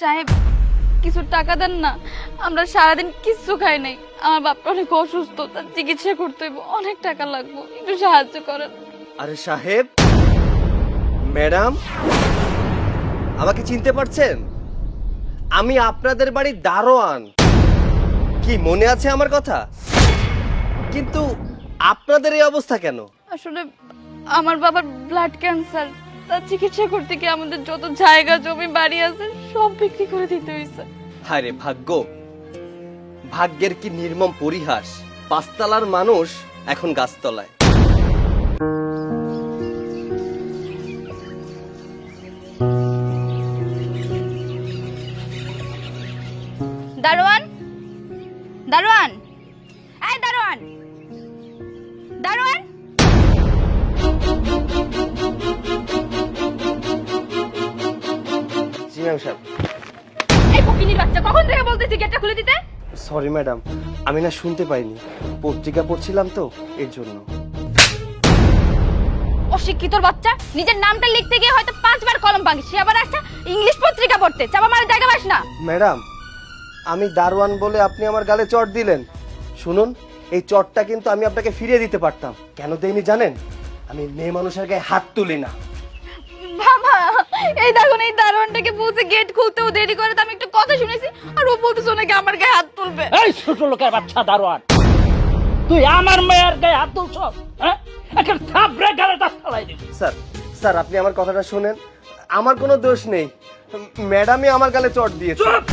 সাহেব কিছু টাকা দেন না। আমরা সারাদিন কিচ্ছু খাই নাই। আমার বাপটা অনেক অসুস্থ তার চিকিৎসা করতে হইব অনেক টাকা লাগবে। একটু সাহায্য করেন। আরে সাহেব ম্যাডাম আমাকে চিনতে পারছেন? আমি আপনাদের বাড়ির দারোয়ান। কি মনে আছে আমার কথা? কিন্তু আপনাদের এই অবস্থা কেন? আসলে আমার বাবার ব্লাড ক্যান্সার তার চিকিৎসা করতে গিয়ে আমাদের যত জায়গা জমি বাড়ি আছে সব বিক্রি করে দিতে হয়েছে হায় ভাগ্য। ভাগ্যের কি নির্মম পরিহাস। পাঁচতলার মানুষ এখন গাছতলায়। দারোয়ান? দারোয়ান? এই বাচ্চা কখন থেকে বলতেছি গেটটা খুলে দিতে? সরি ম্যাডাম আমি না শুনতে পাইনি। পত্রিকা পড়ছিলাম তো এর জন্য। অশিক্ষিতর বাচ্চা নিজের নামটা লিখতে গিয়ে হয়তো পাঁচবার কলম ভাঙি। সে আবার আসছে ইংলিশ পত্রিকা পড়তে। চাপা মারা জায়গা পাস না। ম্যাডাম আমি দারোয়ান বলে আপনি আমার গালে চট দিলেন। শুনুন এই চটটা কিন্তু আমি আপনাকে ফিরিয়ে দিতে পারতাম। কেন দেইনি জানেন? আমি মেয়ে মানুষের গায়ে হাত তুলি না। বাবা এই দেখুন এই দারোয়ানটাকে বলছে গেট খুলতেও দেরি করে তো আমি একটু কথা শুনেছি আর ও বলতেছে নাকি আমার গায়ে হাত তুলবে। এই ছোট লোকের বাচ্চা দারোয়ান তুই আমার মেয়ের গায়ে হাত তুলছ হ্যাঁ? একটা থাপড়ে গালে তার ফেলাই দিবি। স্যার স্যার আপনি আমার কথাটা শুনেন আমার কোনো দোষ নেই। ম্যাডামই আমার গালে চট দিয়েছে। চুপ!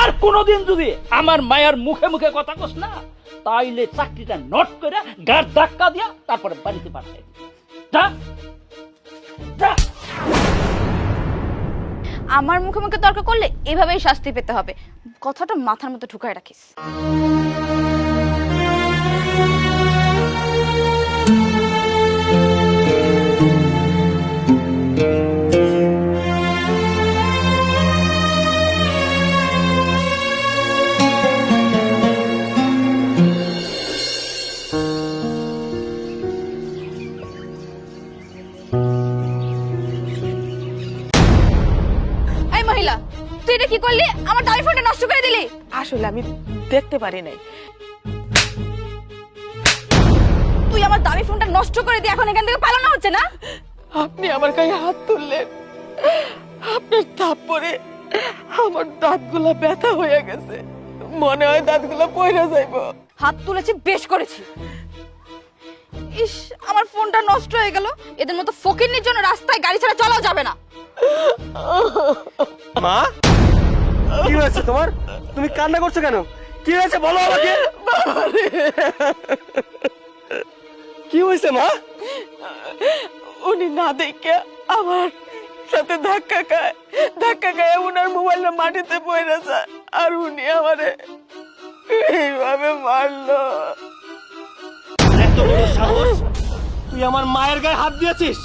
আর কোনোদিন যদি আমার মায়ের মুখে মুখে কথা কস না তাইলে চাকরিটা নোট করে গার ধাক্কা দিয়া তারপরে বাড়িতে পাঠাই যা! আমার মুখে মুখে তর্ক করলে এভাবেই শাস্তি পেতে হবে। কথাটা মাথার মতো ঢুকায় রাখিস। দেখতে পারি নাই। তুই আমার দামি ফোনটা নষ্ট করে দিয়ে এখন এখান থেকে পালানো হচ্ছে না? আপনি আমার গায়ে হাত তুললেন। আপনার তাপ পরে আমার দাঁতগুলো ব্যথা হয়ে গেছে। মনে হয় দাঁতগুলো পয়রা যাইব। হাত তুলেছি বেশ করেছি। ইস আমার ফোনটা নষ্ট হয়ে গেল। এদের মতো ফকিরনির জন্য রাস্তায় গাড়ি ছাড়া চলাও যাবে না। মা কি হয়েছে তোমার? তুমি কান্না করছ কেন? কি হয়েছে? বলো আমাকে। কি হয়েছে মা? উনি না দেখে আমার সাথে ধাক্কা খায়। ধাক্কা খায় উনার মোবাইলটা মাটিতে পড়ে যায় আর উনি আমারে এইভাবে মারলো। এত বড় সাহস? তুই আমার মায়ের গায়ে হাত দিয়েছিস?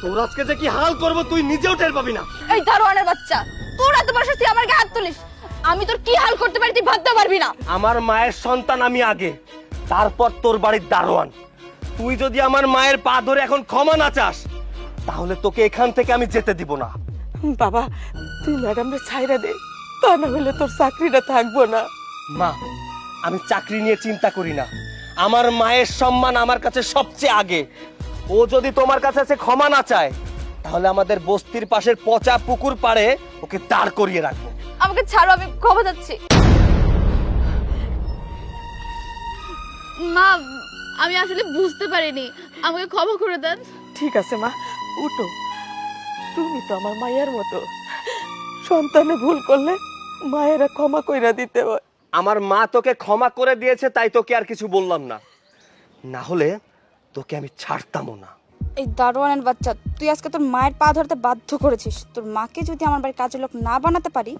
তোর আজকে যে কি হাল করব তুই নিজেও টের পাবি না। এই দারোয়ানের বাচ্চা তোর এত বড় তুই আমার গায়ে হাত তুলিস। আমি তোর কি হাল করতে পারি তুই ভাবতে পারবি না। আমার মায়ের সন্তান আমি আগে তারপর তোর বাড়ির দারোয়ান। তুই যদি আমার মায়ের পা ধরে এখন ক্ষমা না চাস তাহলে তোকে এখান থেকে আমি যেতে দিব না। বাবা তুই ম্যাডামরে ছাইরা দে তা না হলে তোর চাকরিটা থাকব না। মা আমি চাকরি নিয়ে চিন্তা করি না। আমার মায়ের সম্মান আমার কাছে সবচেয়ে আগে। ও যদি তোমার কাছে এসে ক্ষমা না চায় তাহলে আমাদের বস্তির পাশের পচা পুকুর পাড়ে ওকে দাঁড় করিয়ে রাখব। আমাকে ছাড়ো আমি ক্ষমা যাচ্ছি মা আমি আসলে বুঝতে পারিনি। আমাকে ক্ষমা করে দেন। ঠিক আছে মা। উঠো। তুমি তো আমার মায়ের মতো। সন্তানে ভুল করলে মায়েরা ক্ষমা কইরা দিতে হয়। আমার মা তোকে ক্ষমা করে দিয়েছে তাই তোকে আর কিছু বললাম না। না হলে তোকে আমি ছাড়তামও না। এই দারোয়ানের বাচ্চা তুই আজকে তোর মায়ের পা ধরতে বাধ্য করেছিস। তোর মাকে যদি আমার বাড়ির কাজের লোক না বানাতে পারি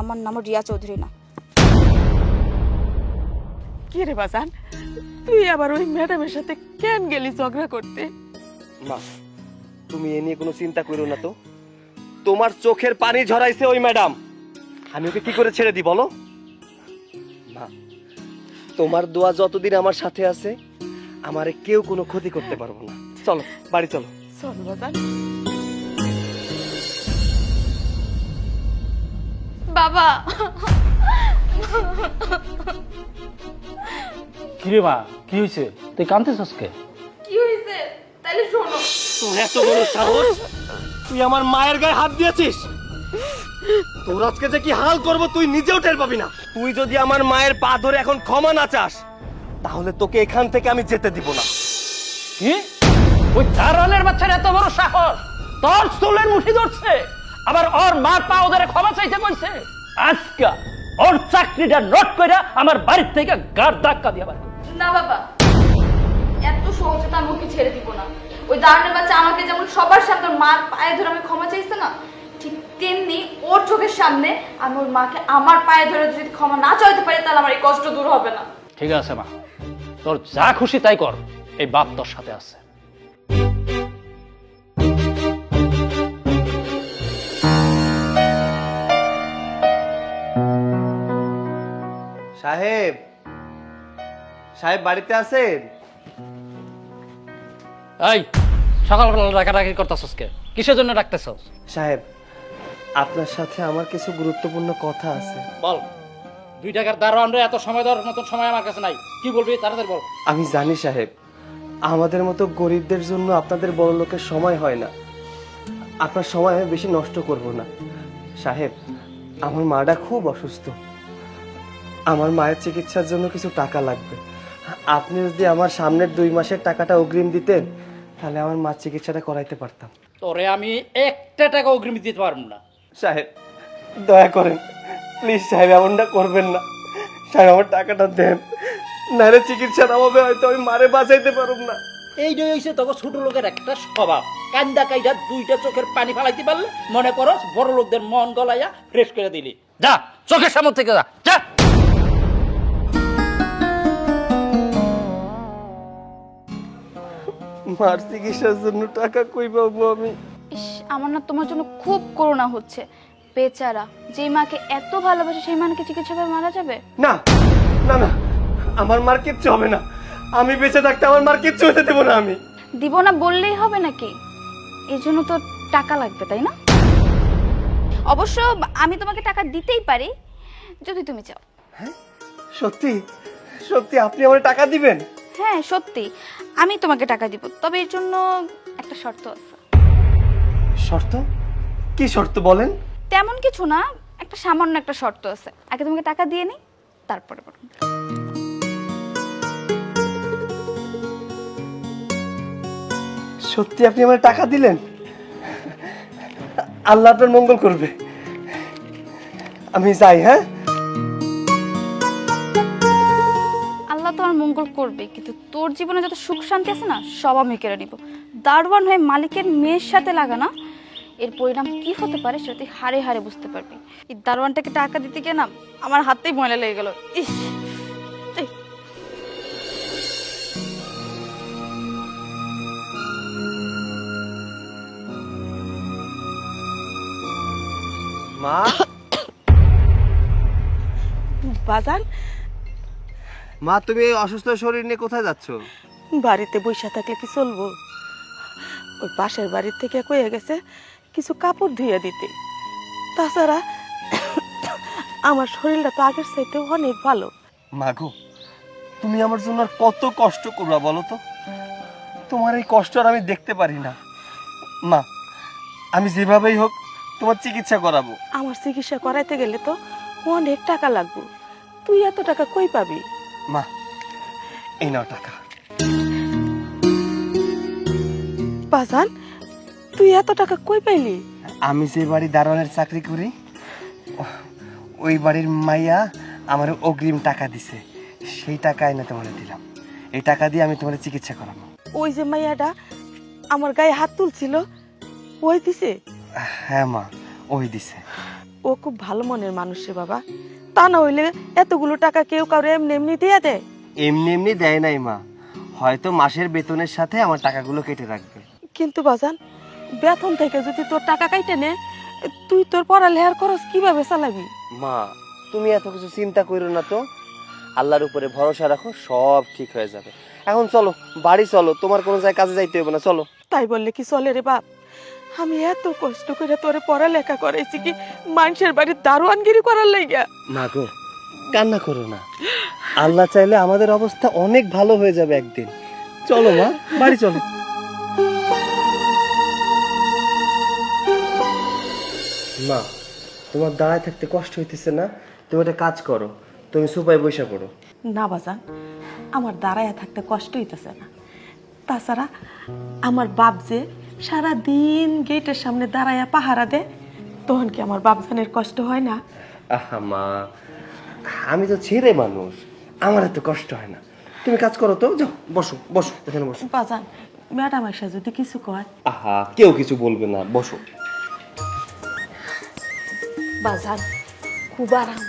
আমার নামও রিয়া চৌধুরী না। কি রে বাজান? তুই আবার ওই ম্যাডামের সাথে কেন গেলি ঝগড়া করতে? মা তুমি এ নিয়ে কোনো চিন্তা করো না তো। তোমার চোখের পানি ঝরাইছে ওই ম্যাডাম। আমি ওকে কি করে ছেড়ে দিই বলো? মা তোমার দোয়া যতদিন আমার সাথে আছে আমারে কেউ কোনো ক্ষতি করতে পারব না। চলো বাড়ি চলো। চল বাজান বাবা। কিরে মা কি হয়েছে? তুই কাঁদতেছস কে কি হয়েছে? তাহলে শোনো। তোর এত বড় সাহস তুই আমার মায়ের গায়ে হাত দিয়েছিস? তোর আজকে যে কি হাল করব তুই নিজেও টের পাবি না। তুই যদি আমার মায়ের পা ধরে এখন ক্ষমা না চাস তাহলে তোকে এখান থেকে আমি যেতে দিব না। কি? ওই দারোয়ানের বাচ্চার এত বড় সাহস। তোর চুলের মুঠি ধরছে। আবার ওর মার পা ওদের ক্ষমা চাইতে কইছে আজকা ওর চাকরিটা নোট কইরা আমার বাড়ির থেকে গার ধাক্কা দিয়ে না বাবা এত সহজে তো আমি ওকে ছেড়ে দিব না। ওই দাঁড়ানোর বাচ্চা আমাকে যেমন সবার সামনে মার পায়ে ধরে আমি ক্ষমা চাইছে না ঠিক তেমনি ওর চোখের সামনে আমি ওর মাকে আমার পায়ে ধরে যদি ক্ষমা না চাইতে পারি তাহলে আমার এই কষ্ট দূর হবে না। ঠিক আছে মা তোর যা খুশি তাই কর এই বাপ তোর সাথে আছে। সাহেব সাহেব বাড়িতে আছেন? এই সকালবেলা ডাকাডাকি করতেছস কে? কিসের জন্য ডাকতেছস? সাহেব আপনার সাথে আমার কিছু গুরুত্বপূর্ণ কথা আছে। বল দুই টাকার দারোয়ান রে এত সময় দেওয়ার মতন সময় আমার কাছে নাই। কি বলবি তাড়াতাড়ি বল। আমি জানি সাহেব আমাদের মতো গরিবদের জন্য আপনাদের বড় লোকের সময় হয় না। আপনার সময় আমি বেশি নষ্ট করব না। সাহেব আমার মাটা খুব অসুস্থ। আমার মায়ের চিকিৎসার জন্য কিছু টাকা লাগবে। আপনি যদি আমার সামনের দুই মাসের টাকাটা অগ্রিম দিতেন তাহলে আমার মার চিকিৎসাটা করাইতে পারতাম। তোরে আমি একটা টাকা অগ্রিম দিতে পারব না। সাহেব দয়া করেন প্লিজ সাহেব এমনটা করবেন না। সাহেব আমার টাকাটা দেন। নাহলে চিকিৎসার অভাবে হয়তো আমি মারে বাঁচাইতে পারব না। এইটাই হইছে তোকে ছোট লোকের একটা স্বভাব। কান্দা কাইডা দুইটা চোখের পানি ফালাইতে পারলে মনে করো বড় লোকদের মন গলাইয়া ফ্রেশ করে দিলি। যা চোখের সামনে থেকে যা। যা। মার চিকিৎসার জন্য টাকা কই পাবো আমি? ইস আমার না তোমার জন্য খুব করুণা হচ্ছে। বেচারা যেই মাকে এত ভালোবাসে সেই মাকে চিকিৎসা করে মারা যাবে? না না না আমার মার কিচ্ছু হবে না। আমি বেঁচে থাকতে আমার মার কিচ্ছু হতে দেবো না আমি। দিব না বললেই হবে নাকি? এই জন্য তো টাকা লাগবে তাই না? অবশ্য আমি তোমাকে টাকা দিতেই পারি যদি তুমি চাও। সত্যি সত্যি আপনি আমার টাকা দিবেন? হ্যাঁ সত্যি। আমি তোমাকে টাকা দিব তবে এর জন্য একটা শর্ত আছে। শর্ত? কি শর্ত বলেন? তেমন কিছু না একটা সামান্য একটা শর্ত আছে। আগে তোমাকে টাকা দিয়ে নি তারপরে বলুন সত্যি আপনি আমার টাকা দিলেন? আল্লাহ আপনার মঙ্গল করবে। আমি যাই হ্যাঁ? করবে কিন্তু তোর জীবনে যত সুখ শান্তি আছে না সব আমি কেড়ে নিব। দারোয়ান হয়ে মালিকের মেয়ের সাথে লাগা না এর পরিণাম কি হতে পারে সেটা তুই হারে হারে বুঝতে পারবি। এই দারোয়ানটাকে টাকা দিতে গিয়ে না আমার হাতেই ময়লা লেগে গেল। ইস মা? বাজান মা তুমি এই অসুস্থ শরীর নিয়ে কোথায় যাচ্ছ? বাড়িতে বসে থাকলে কি চলবো? ওই পাশের বাড়ির থেকে কয়ে গেছে কিছু কাপড় ধুয়ে দিতে। তাছাড়া আমার শরীরটা তো আগের চাইতে অনেক ভালো। মাগো তুমি আমার জন্য আর কত কষ্ট করবা বলো তো? তোমার এই কষ্ট আর আমি দেখতে পারি না। মা আমি যেভাবেই হোক তোমার চিকিৎসা করাবো। আমার চিকিৎসা করাইতে গেলে তো অনেক টাকা লাগবে। তুই এত টাকা কই পাবি? মা এই নাও টাকা। বাজান তুই এত টাকা কই পাইলি? আমি যে বাড়ি দারোয়ানের চাকরি করি ওই বাড়ির মাইয়া আমার অগ্রিম টাকা দিছে। সেই টাকা এনে তোমার দিলাম। এই টাকা দিয়ে আমি তোমার চিকিৎসা করাবো। ওই যে মাইয়াটা আমার গায়ে হাত তুলছিল ওই দিছে? হ্যাঁ মা ওই দিছে। ও খুব ভালো মনের মানুষ রে বাবা। তা না হইলে এতগুলো টাকা কেউ কারও এমনি এমনি দিয়ে দেয়? এমনি এমনি দেয় নাই মা। হয়তো মাসের বেতনের সাথে আমার টাকাগুলো কেটে রাখবে। কিন্তু বাজান বেতন থেকে যদি তোর টাকা কাইটে নে তুই তোর পড়ালেখার খরচ কীভাবে চালাবি? মা তুমি এত কিছু চিন্তা করো না তো। আল্লাহর উপরে ভরসা রাখো সব ঠিক হয়ে যাবে। এখন চলো বাড়ি চলো তোমার কোনো জায়গায় কাজে যাইতে হবে না চলো। তাই বললে কি চলে রে বাপ? আমি এত কষ্ট করে তোরে পড়ালেখা করাইছি কি মানুষের বাড়ির দারোয়ানগিরি করার লাইগা? মা গো কান্না করো না। আল্লাহ চাইলে আমাদের অবস্থা অনেক ভালো হয়ে যাবে একদিন। চলো মা বাড়ি চলো। মা তোমার দাঁড়ায় থাকতে কষ্ট হইতেছে না? তুমি একটা কাজ করো তুমি সুপায় বৈশা পড়ো। না বাজান আমার দাঁড়ায় থাকতে কষ্ট হইতেছে না। তাছাড়া আমার বাপ যে সারা দিন গেটের সামনে দাঁড়ায়া পাহারা দে। তখন কি আমার বাপজানের কষ্ট হয় না? আহা মা আমি তো ছেড়ে মানুষ আমার এত কষ্ট হয় না। তুমি কাজ করো তো যাও বসো বসো এখানে বসো। বাজান ম্যাডাম এসে যদি কিছু কয়। আহা কেউ কিছু বলবে না বসো। বাজান খুব আরাম।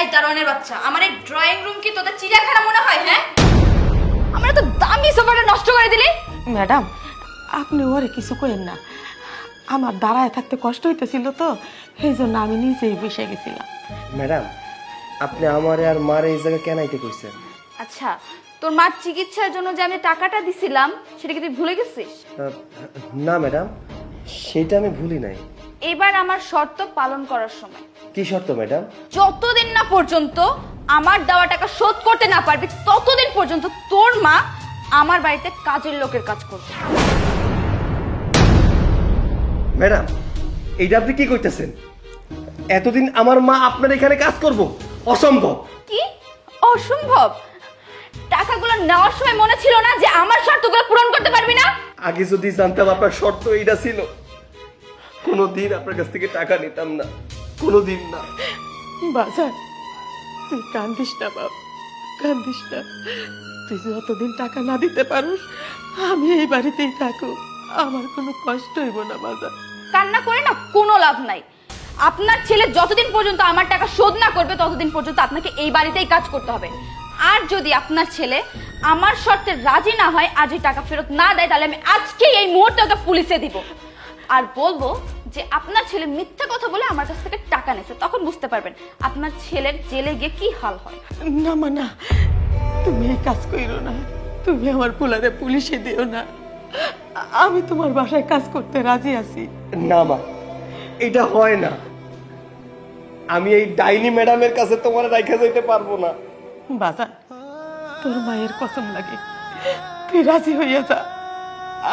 এই দারোয়ানের বাচ্চা আমার এই ড্রয়িং রুম কি তোদের চিড়িয়াখানা মনে হয় হ্যাঁ? আমরা তো দামি সোফাটা নষ্ট করে দিলি। ম্যাডাম আপনি ওরে কিছু কইেন না। আমার দাঁড়ায় থাকতে কষ্ট হইতেছিল তো সেই জন্য আমি নিজেই বসে গেছিলাম। ম্যাডাম আপনি আমারে আর মারে এই জায়গায় কেন আইতে কইছেন? আচ্ছা তোর মার চিকিৎসার জন্য যে আমি টাকাটা দিছিলাম সেটা কি তুই ভুলে গেছিস? না ম্যাডাম সেটা আমি ভুলি নাই। এবার আমার শর্ত পালন করার সময়। কি শর্ত ম্যাডাম? যতদিন না পর্যন্ত আমার দেওয়া টাকা শোধ করতে না পারবি ততদিন পর্যন্ত তোর মা আমার বাড়িতে কাজের লোকের কাজ করবে ম্যাডাম এইটা আপনি কি করতেছেন এতদিন আমার মা আপনার এখানে কাজ করব। অসম্ভব। কি? অসম্ভব? টাকাগুলো নেওয়ার সময় মনে ছিল না যে আমার শর্তগুলো পূরণ করতে পারবি না? আগে যদি জানতাম আপনার শর্ত এইটা ছিল কোনোদিন আপনার কাছ থেকে টাকা নিতাম না। কোনোদিন না। বাজার তুই কান্দিস না বাপ কান্দিস না। তুই যতদিন টাকা না দিতে পারোস আমি এই বাড়িতেই থাকো আমার কোনো কষ্ট হইব না বাজার কান্না করে না কোনো লাভ নাই। আপনার ছেলে যতদিন পর্যন্ত আমার টাকা শোধ না করবে ততদিন পর্যন্ত আপনাকে এই বাড়িতেই কাজ করতে হবে। আর যদি আপনার ছেলে আমার শর্তে রাজি না হয় আজই টাকা ফেরত না দেয় তাহলে আমি আজকেই এই মুহূর্তে ওকে পুলিশে দিব। আর বলব যে আপনার ছেলে মিথ্যা কথা বলে আমার কাছ থেকে টাকা নিয়েছে তখন বুঝতে পারবেন আপনার ছেলের জেলে গিয়ে কি হাল হয়। না মা না। তুমি এই কাজ কইরো না তুমি আমার পোলারে পুলিশে দিও না। আমি তোমার বাসায় কাজ করতে রাজি আছি। না মা এটা হয় না। আমি এই ডাইনি ম্যাডামের কাছে তোমার রাখা যেতে পারব না। বাজার তোর মায়ের কসম লাগে। তুই রাজি হইয়া যা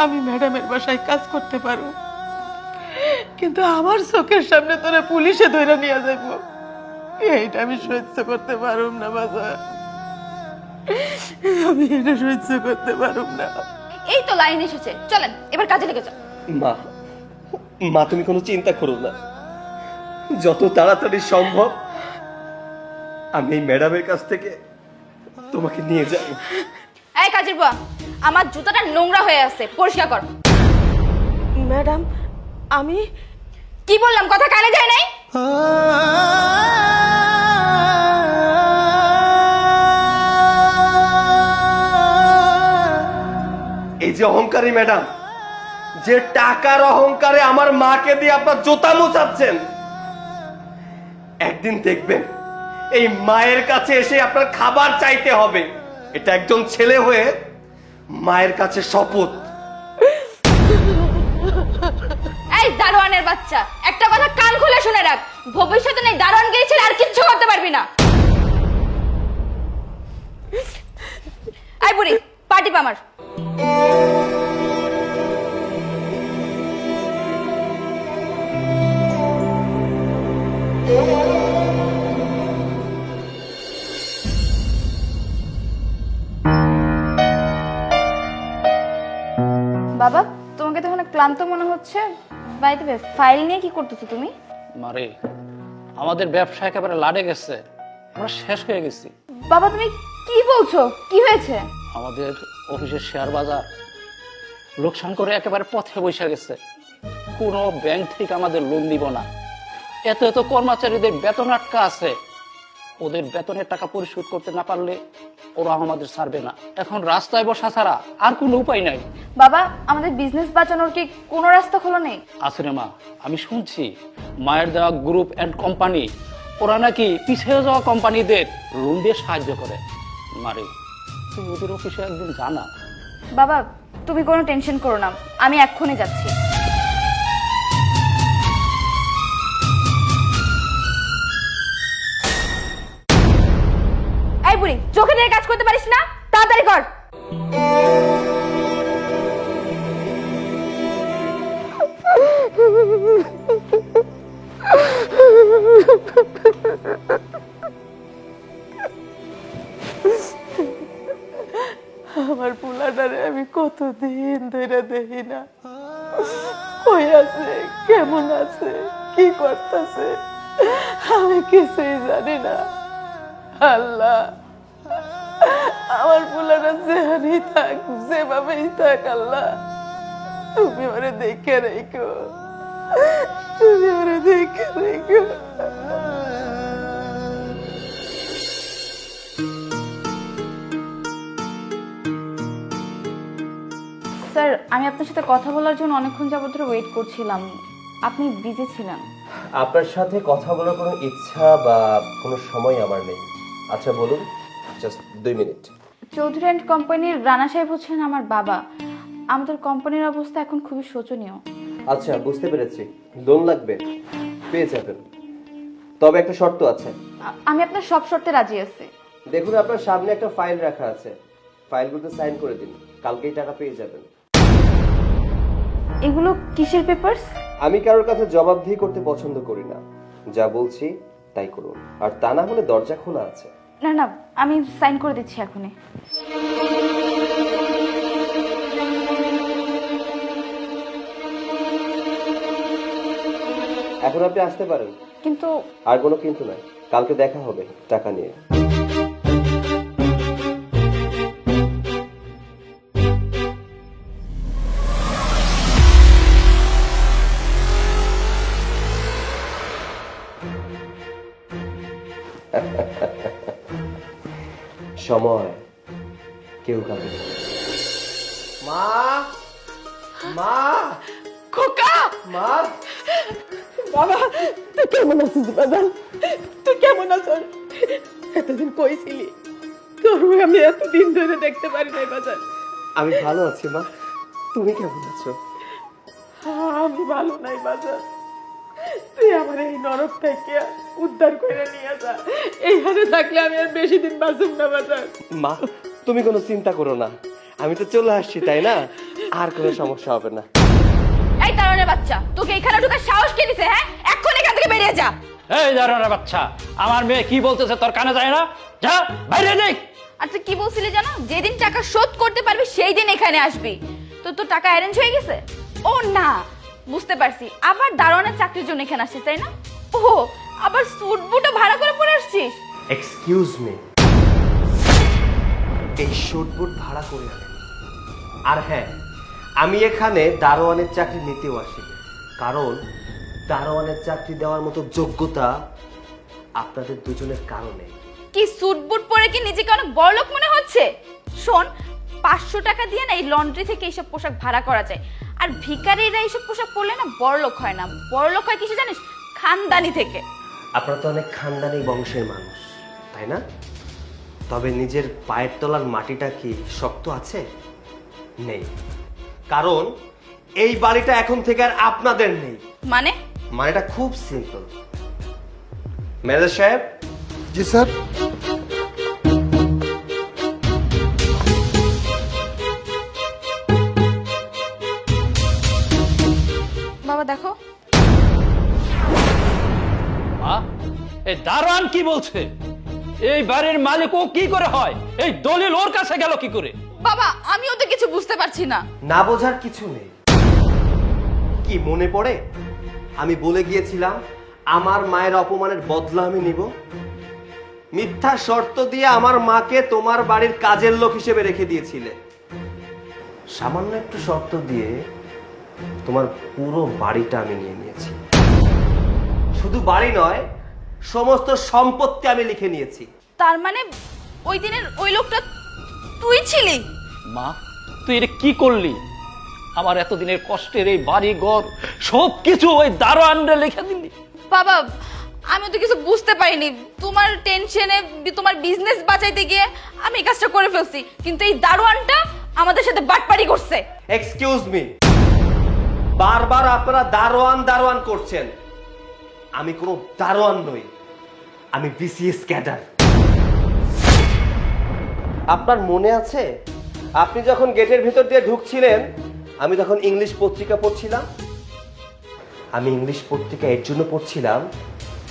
আমি ম্যাডামের বাসায় কাজ করতে পারো কিন্তু আমার চোখের সামনে তোরা পুলিশে ধরে নিয়ে যাইব। এইটা আমি সহ্য করতে পারুম না বাজার আমি এটা সহ্য করতে পারুম না। এই তো লাইন এসেছে চলেন এবার কাজে লেগে যাও। মা মা তুমি কোনো চিন্তা করো না। যত তাড়াতাড়ি সম্ভব আমি এই ম্যাডামের কাছ থেকে তোমাকে নিয়ে যাব এই কাজের বুয়া আমার জুতাটা নোংরা হয়ে আছে পরিষ্কার কর। ম্যাডাম আমি কি বললাম কথা কানে যায় নাই? অহংকারী ম্যাডাম, যে টাকার অহংকারে আমার মাকে দিয়ে আপনার জোতা মোচাচ্ছেন একদিন দেখবেন এই মায়ের কাছে এসে আপনার খাবার চাইতে হবে। এটা একজন ছেলে হয়ে মায়ের কাছে শপথ। এই দারোয়ানের বাচ্চা, একটা কথা কান খুলে শুনে রাখ। ভবিষ্যতে নেই দারোয়ান গিয়েছিল আর কিচ্ছু করতে পারবি না। আই বুড়ি পার্টি পামার বাবা তোমাকে তো অনেক ক্লান্ত মনে হচ্ছে। বাড়িতে ফাইল নিয়ে কি করতেছো তুমি? মারে আমাদের ব্যবসা একেবারে লাড়ে গেছে। আমরা শেষ হয়ে গেছি। বাবা তুমি কি বলছো? কি হয়েছে? আমাদের অফিসের শেয়ার বাজার লোকসান করে একেবারে পথে বসে গেছে। কোনো ব্যাংক থেকে আমাদের লোন দিব না। এত এত কর্মচারীদের বেতন আটকা আছে। ওদের বেতনের টাকা পরিশোধ করতে না পারলে ওরা আমাদের ছাড়বে না। এখন রাস্তায় বসা ছাড়া আর কোনো উপায় নাই। বাবা আমাদের বিজনেস বাঁচানোর কি কোনো রাস্তা খোলা নেই? আসলে মা আমি শুনছি মায়ের দেওয়া গ্রুপ অ্যান্ড কোম্পানি ওরা নাকি পিছিয়ে যাওয়া কোম্পানিদের লোন দিয়ে সাহায্য করে। মারে। তুই ওদের অফিসে একদিন জানা বাবা, তুমি কোনো টেনশন করো না। আমি এক্ষুনি যাচ্ছি। এই বুড়ি, চোখে দিয়ে কাজ করতে পারিস না? তাড়াতাড়ি কর। আমার পোলাটারে আমি কতদিন ধরে দেখি না। কই আছে? কেমন আছে? কি করতেছে? আমি কিছুই জানি না। আল্লাহ, আমার পোলাটা যেখানেই থাক, যেভাবেই থাক, আল্লাহ, তুমি ওরে দেখে রেখো। তুমি ওরে দেখে রেখো। স্যার আমি আপনার সাথে কথা বলার জন্য অনেকক্ষণ যাবত ধরে ওয়েট করছিলাম। আপনি বিজি ছিলেন। আপনার সাথে কথা বলার কোনো ইচ্ছা বা কোনো সময় আমার নেই। আচ্ছা বলুন। জাস্ট দুই মিনিট। চৌধুরী অ্যান্ড কোম্পানির রানা সাহেব হচ্ছেন আমার বাবা। আমাদের কোম্পানির অবস্থা এখন খুবই শোচনীয়। আচ্ছা বুঝতে পেরেছি। লোন লাগবে। পেয়ে যাবেন। তবে একটা শর্ত আছে। আ- আমি আপনার সব শর্তে রাজি আছি। দেখুন আপনার সামনে একটা ফাইল রাখা আছে। ফাইলগুলোতে সাইন করে দিন। কালকেই টাকা পেয়ে যাবেন। এগুলো কিসের পেপারস আমি কারোর কাছে জবাবদিহি করতে পছন্দ করি না। যা বলছি তাই করুন। আর তা না হলে দরজা খোলা আছে। না না আমি সাইন করে দিচ্ছি এখনই। এখন আপনি আসতে পারেন। কিন্তু আর কোনো কিন্তু নাই। কালকে দেখা হবে টাকা নিয়ে। সময় কেউ কাঁদে মা মা। খোকা! মা। বাবা তুই কেমন আছিস বাদান তুই কেমন আছিস? এতদিন কইছিলি তোর আমি এতদিন ধরে দেখতে পারি নাই বাজার আমি ভালো আছি মা। তুমি কেমন আছো? আমি ভালো নাই বাজার তুই আমার এই নরক থেকে উদ্ধার করে নিয়ে যা। এইখানে থাকলে আমি আর বেশি দিন বাঁচুম না বাজার। মা তুমি কোনো চিন্তা করো না। আমি তো চলে আসছি তাই না? আর কোনো সমস্যা হবে না। এই তারণের বাচ্চা তোকে এখানে ঢোকার সাহস কে দিছে হ্যাঁ? এখন এখান থেকে বেরিয়ে যা। এই দারোয়ানের বাচ্চা আমার মেয়ে কি বলতেছে তোর কানে যায় না? যা বাইরে তুই কি বলছিলি জানো? যেদিন টাকা শোধ করতে পারবি সেই দিন এখানে আসবি। তো তোর টাকা অ্যারেঞ্জ হয়ে গেছে? ও না বুঝতে পারছি। আবার দারোয়ানের চাকরির জন্য এখানে আসছিস তাই না? ও আবার স্যুট বুটও ভাড়া করে পরে আসছিস? এক্সকিউজ মি এই শুট বুট ভাড়া করে আনেন আর হ্যাঁ আমি এখানে দারোয়ানের চাকরি নিতেও আসি কারণ দারোয়ানের চাকরি দেওয়ার মতো যোগ্যতা আপনাদের দুজনের কারণে। কি স্যুট বুট পরে কি নিজেকে অনেক বড়লোক মনে হচ্ছে? শোন পাঁচশো টাকা দিয়ে না এই লন্ড্রি থেকে এইসব পোশাক ভাড়া করা যায়। আর ভিখারিরা এইসব পোশাক পরলে না বড়লোক হয় না। বড়লোক হয় কিছু জানিস? খানদানি থেকে। আপনারা তো অনেক খানদানি বংশের মানুষ তাই না? তবে নিজের পায়ের তলার মাটিটা কি শক্ত আছে? নেই। কারণ এই বাড়িটা এখন থেকে আর আপনাদের নেই। মানে? মানেটা খুব সিম্পল ম্যানেজার সাহেব? জি স্যার। বাবা দেখো। মা এই দারোয়ান কি বলছে? এই বাড়ির মালিক ও কি করে হয়? এই দলিল ওর কাছে গেল কি করে? বাবা আমিও তো কিছু বুঝতে পারছি না। না বোঝার কিছু নেই। কি মনে পড়ে? আমি বলে গিয়েছিলাম আমার মায়ের অপমানের বদলা আমি নিব। মিথ্যা শর্ত দিয়ে আমার মাকে তোমার বাড়ির কাজের লোক হিসেবে রেখে দিয়েছিলে। সামান্য একটু শর্ত দিয়ে তোমার পুরো বাড়িটা আমি নিয়ে নিয়েছি। শুধু বাড়ি নয় সমস্ত সম্পত্তি আমি লিখে নিয়েছি। তার মানে ওই দিনের ওই লোকটা তুই ছিলি? মা তুই এটা কি করলি? আমার এতদিনের কষ্টের এই বাড়ি ঘর সব কিছু ওই দারোয়ানরে লিখে দিলি। বাবা আমি তো কিছু বুঝতে পারিনি। তোমার টেনশনে তোমার বিজনেস বাঁচাইতে গিয়ে আমি এই কাজটা করে ফেলছি। কিন্তু এই দারোয়ানটা আমাদের সাথে বাটপাড়ি করছে। এক্সকিউজ মি বারবার আপনারা দারোয়ান দারোয়ান করছেন। আমি কোনো দারোয়ান নই। আমি বিসিএস ক্যাডার আপনার মনে আছে, আপনি যখন গেটের ভিতর দিয়ে ঢুকছিলেন, আমি তখন ইংলিশ পত্রিকা পড়ছিলাম? আমি ইংলিশ পত্রিকা এর জন্য পড়ছিলাম,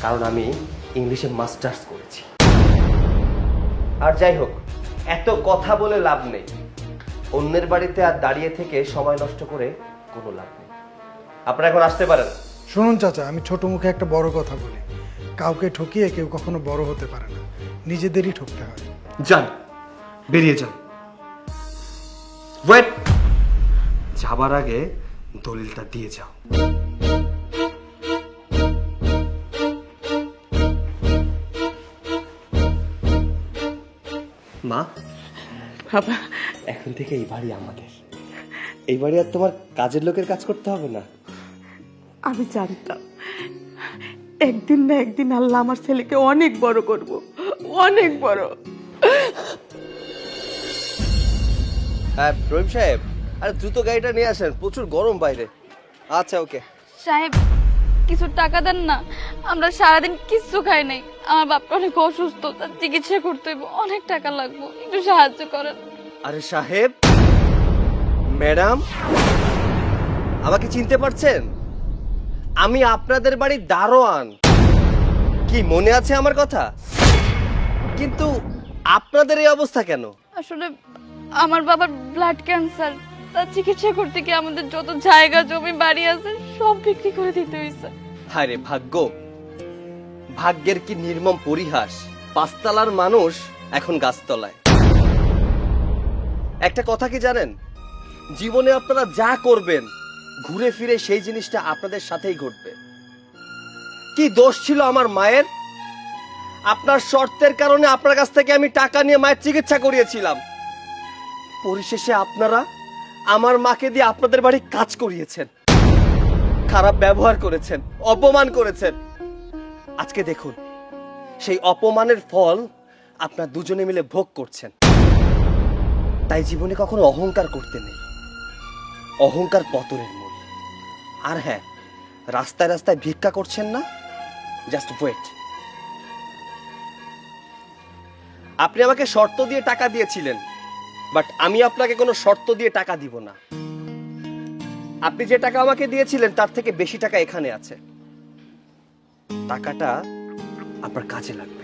কারণ আমি ইংলিশে মাস্টার্স করেছি। আর যাই হোক, এত কথা বলে লাভ নেই। অন্যের বাড়িতে আর দাঁড়িয়ে থেকে সময় নষ্ট করে কোনো লাভ নেই। আপনারা এখন আসতে পারেন। শুনুন চাচা আমি ছোট মুখে একটা বড় কথা বলি। কাউকে ঠকিয়ে কেউ কখনো বড় হতে পারে না। নিজেদেরই ঠকতে হয়। যান বেরিয়ে যান। ওয়েট যাবার আগে দলিলটা দিয়ে যাও। মা বাবা। এখন থেকে এই বাড়ি আমাদের। এই বাড়ি আর তোমার কাজের লোকের কাজ করতে হবে না। আমি জানতাম একদিন না একদিন আল্লাহ আমার ছেলেকে অনেক বড় করব অনেক বড়। হ্যাঁ রহিম সাহেব আরে দ্রুত গাড়িটা নিয়ে আসেন প্রচুর গরম বাইরে। আচ্ছা ওকে। সাহেব কিছু টাকা দেন না আমরা সারাদিন কিচ্ছু খাই নাই। আমার বাপটা অনেক অসুস্থ তার চিকিৎসা করতে হইব অনেক টাকা লাগবে একটু সাহায্য করেন। আরে সাহেব ম্যাডাম আমাকে চিনতে পারছেন? আমি আপনাদের বাড়ির দারোয়ান। কি মনে আছে আমার কথা? কিন্তু আপনাদের এই অবস্থা কেন? আসলে আমার বাবার ব্লাড ক্যান্সার তার চিকিৎসা করতে গিয়ে আমাদের যত জায়গা জমি বাড়ি আছে সব বিক্রি করে দিতে হয়েছে। হায় রে ভাগ্য। ভাগ্যের কি নির্মম পরিহাস। পাঁচতলার মানুষ এখন গাছতলায়। একটা কথা কি জানেন? জীবনে আপনারা যা করবেন ঘুরে ফিরে সেই জিনিসটা আপনাদের সাথেই ঘটবে। কি দোষ ছিল আমার মায়ের? আপনার শর্তের কারণে আপনার কাছ থেকে আমি টাকা নিয়ে মায়ের চিকিৎসা করিয়েছিলাম। পরিশেষে আপনারা আমার মাকে দিয়ে আপনাদের বাড়ি কাজ করিয়েছেন। খারাপ ব্যবহার করেছেন, অপমান করেছেন। আজকে দেখুন, সেই অপমানের ফল আপনার দুজনে মিলে ভোগ করছেন। তাই জীবনে কখনো অহংকার করতে নেই। অহংকার পতনের আর হ্যাঁ রাস্তায় রাস্তায় ভিক্ষা করছেন না? জাস্ট ওয়েট আপনি আমাকে শর্ত দিয়ে টাকা দিয়েছিলেন বাট আমি আপনাকে কোনো শর্ত দিয়ে টাকা দিব না। আপনি যে টাকা আমাকে দিয়েছিলেন, তার থেকে বেশি টাকা এখানে আছে। টাকাটা আপনার কাজে লাগবে।